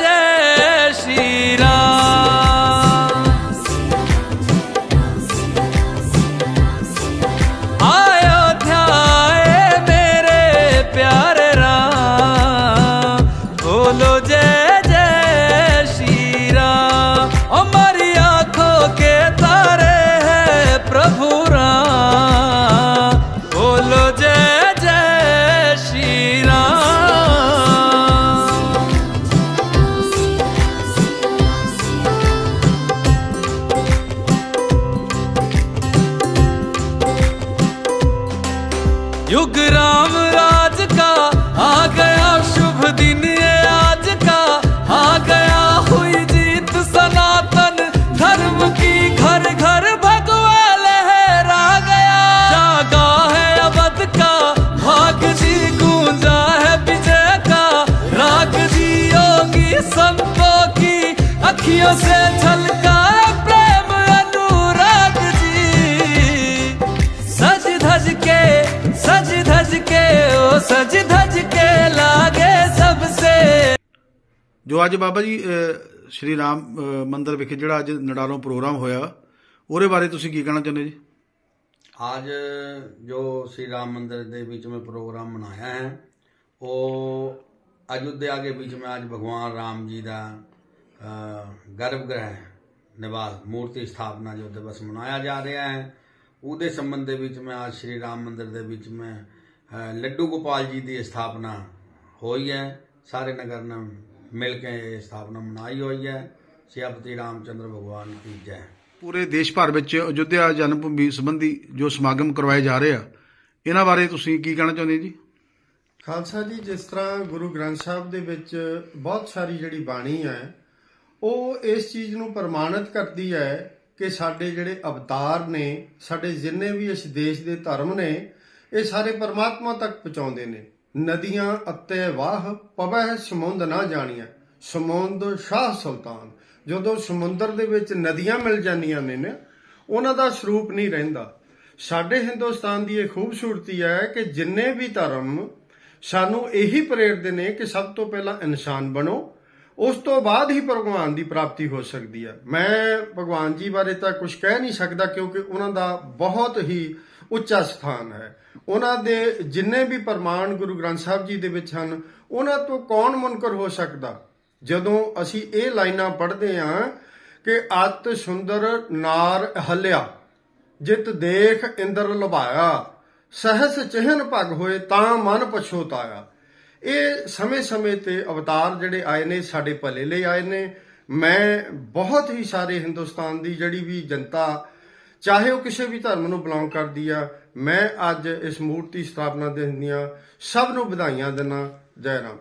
جشيلا राम राज का, आ गया शुभ दिन ये आज का। आ गया हुई जीत सनातन, धर्म की घर घर भगवा लहरा गया। जागा है अवध का, भाग जी गूंजा है विजय का। राग जी योगी संतों की, अखियों से सज धज के लागे सबसे ਜੋ ਅੱਜ ਬਾਬਾ ਜੀ ਅਹ, ਸ਼੍ਰੀ ਰਾਮ ਅਹ, ਮੰਦਿਰ ਵਿਖੇ ਜਿਹੜਾ ਅੱਜ ਨਡਾਲੋਂ ਪ੍ਰੋਗਰਾਮ ਹੋਇਆ ਉਹਦੇ ਬਾਰੇ ਤੁਸੀਂ ਕੀ ਕਹਿਣਾ ਚਾਹੁੰਦੇ ਜੀ आज जो श्री राम मंदिर के बीच में प्रोग्राम मनाया है वो अयोध्या के बीच में आज भगवान राम जी का गर्भगृह निवास मूर्ति स्थापना जो दिवस मनाया जा रहा है ਉਹਦੇ ਸੰਬੰਧ ਦੇ ਵਿੱਚ ਮੈਂ ਅੱਜ ਸ਼੍ਰੀ ਰਾਮ ਮੰਦਿਰ ਦੇ ਵਿੱਚ ਮੈਂ ਅ, ਲੱਡੂ ਗੋਪਾਲ ਜੀ ਦੀ ਸਥਾਪਨਾ ਹੋਈ ਹੈ। ਸਾਰੇ ਨਗਰ ਨੇ ਮਿਲ ਕੇ ਇਹ ਸਥਾਪਨਾ ਮਨਾਈ ਹੋਈ ਹੈ। ਸਿਆਪਤੀ ਰਾਮਚੰਦਰ ਭਗਵਾਨ ਕੀ ਜੈ। ਪੂਰੇ ਦੇਸ਼ ਭਰ ਵਿੱਚ ਅਯੁੱਧਿਆ ਜਨਮ ਭੂਮੀ ਸੰਬੰਧੀ ਜੋ ਸਮਾਗਮ ਕਰਵਾਏ ਜਾ ਰਹੇ ਆ ਇਹਨਾਂ ਬਾਰੇ ਤੁਸੀਂ ਕੀ ਕਹਿਣਾ ਚਾਹੁੰਦੇ ਜੀ? ਖਾਲਸਾ ਜੀ ਜਿਸ ਤਰ੍ਹਾਂ ਗੁਰੂ ਗ੍ਰੰਥ ਸਾਹਿਬ ਦੇ ਵਿੱਚ ਬਹੁਤ ਸਾਰੀ ਜਿਹੜੀ ਬਾਣੀ ਹੈ ਉਹ ਇਸ ਚੀਜ਼ ਨੂੰ ਪ੍ਰਮਾਣਿਤ ਕਰਦੀ ਹੈ ਕਿ ਸਾਡੇ ਜਿਹੜੇ ਅਵਤਾਰ ਨੇ ਸਾਡੇ ਜਿੰਨੇ ਵੀ ਇਸ ਦੇਸ਼ ਦੇ ਧਰਮ ਨੇ ਇਹ ਸਾਰੇ ਪਰਮਾਤਮਾ ਤੱਕ ਪਹੁੰਚਾਉਂਦੇ ਨੇ। ਨਦੀਆਂ ਅਤੇ ਵਾਹ, ਪਵਹਿ ਸਮੁੰਦ ਨਾ ਜਾਣੀਆਂ ਸਮੁੰਦ ਸ਼ਾਹ ਸੁਲਤਾਨ। ਜਦੋਂ ਸਮੁੰਦਰ ਦੇ ਵਿੱਚ ਨਦੀਆਂ ਮਿਲ ਜਾਂਦੀਆਂ ਨੇ ਨਾ, ਉਹਨਾਂ ਦਾ ਸਰੂਪ ਨਹੀਂ ਰਹਿੰਦਾ। ਸਾਡੇ ਹਿੰਦੁਸਤਾਨ ਦੀ ਇਹ ਖੂਬਸੂਰਤੀ ਹੈ ਕਿ ਜਿੰਨੇ ਵੀ ਧਰਮ ਸਾਨੂੰ ਇਹੀ ਪ੍ਰੇਰਦੇ ਨੇ ਕਿ ਸਭ ਤੋਂ ਪਹਿਲਾਂ ਇਨਸਾਨ ਬਣੋ, ਉਸ ਤੋਂ ਬਾਅਦ ਹੀ ਭਗਵਾਨ ਦੀ ਪ੍ਰਾਪਤੀ ਹੋ ਸਕਦੀ ਹੈ। ਮੈਂ ਭਗਵਾਨ ਜੀ ਬਾਰੇ ਤਾਂ ਕੁਝ ਕਹਿ ਨਹੀਂ ਸਕਦਾ ਕਿਉਂਕਿ ਉਹਨਾਂ ਦਾ ਬਹੁਤ ਹੀ ਉੱਚਾ ਸਥਾਨ ਹੈ। ਉਹਨਾਂ ਦੇ ਜਿੰਨੇ ਵੀ ਪ੍ਰਮਾਣ ਗੁਰੂ ਗ੍ਰੰਥ ਸਾਹਿਬ ਜੀ ਦੇ ਵਿੱਚ ਹਨ, ਉਹਨਾਂ ਤੋਂ ਕੌਣ ਮੁਨਕਰ ਹੋ ਸਕਦਾ? ਜਦੋਂ ਅਸੀਂ ਇਹ ਲਾਈਨਾਂ ਪੜ੍ਹਦੇ ਹਾਂ ਕਿ ਅਤ ਸੁੰਦਰ ਨਾਰ ਹਲਿਆ, ਜਿਤ ਦੇਖ ਇੰਦਰ ਲੁਭਾਇਆ, ਸਹਸ ਚਿਹਨ ਭਗ ਹੋਏ ਤਾਂ ਮਨ ਪਛੋਤਾਇਆ ਇਹ ਸਮੇਂ-ਸਮੇਂ ਤੇ ਅਵਤਾਰ ਜਿਹੜੇ ਆਏ ਨੇ, ਸਾਡੇ ਭਲੇ ਲਈ ਆਏ ਨੇ। ਮੈਂ ਬਹੁਤ ਹੀ ਸਾਰੇ ਹਿੰਦੁਸਤਾਨ ਦੀ ਜਿਹੜੀ ਵੀ ਜਨਤਾ ਚਾਹੇ ਉਹ ਕਿਸੇ ਵੀ ਧਰਮ ਨੂੰ ਬਿਲੋਂਗ ਕਰਦੀ ਆ, ਮੈਂ ਅੱਜ ਇਸ ਮੂਰਤੀ ਸਥਾਪਨਾ ਦੇ ਹੁੰਦੀਆਂ ਸਭ ਨੂੰ ਵਧਾਈਆਂ ਦਿੰਦਾ, ਜੈ ਰਾਮ।